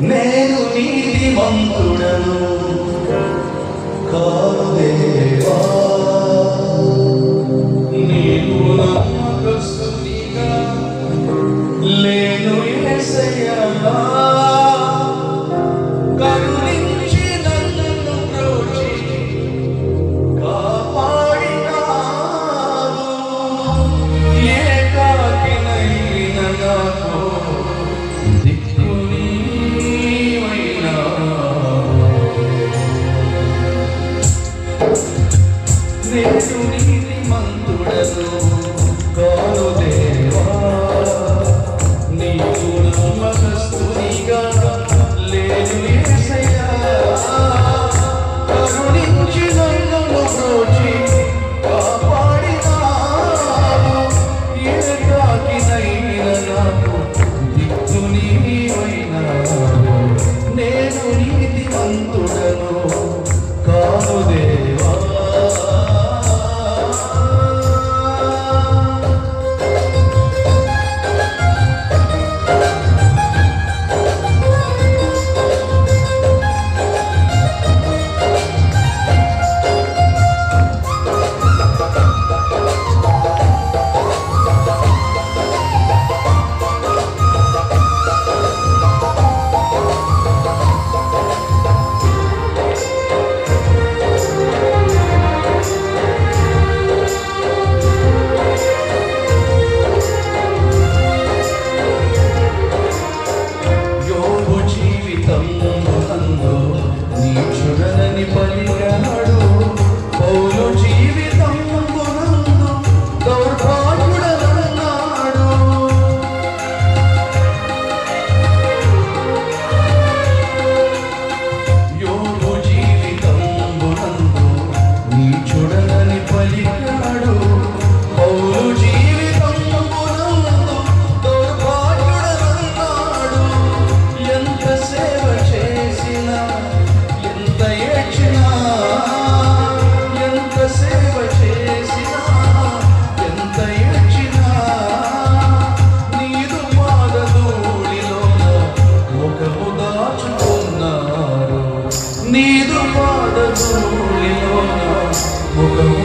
నేను నీతి మంతుడను శివుని మందుడలో. come Lord, the Holy Lord, the Lord.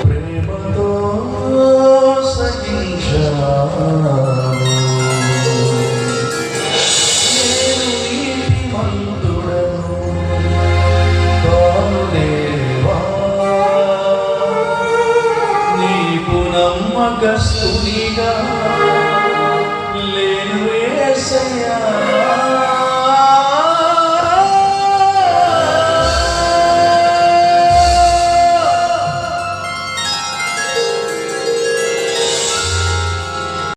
ప్రేమతో సహించాను నమ్మకస్తునిగా లేను వేసయ్యా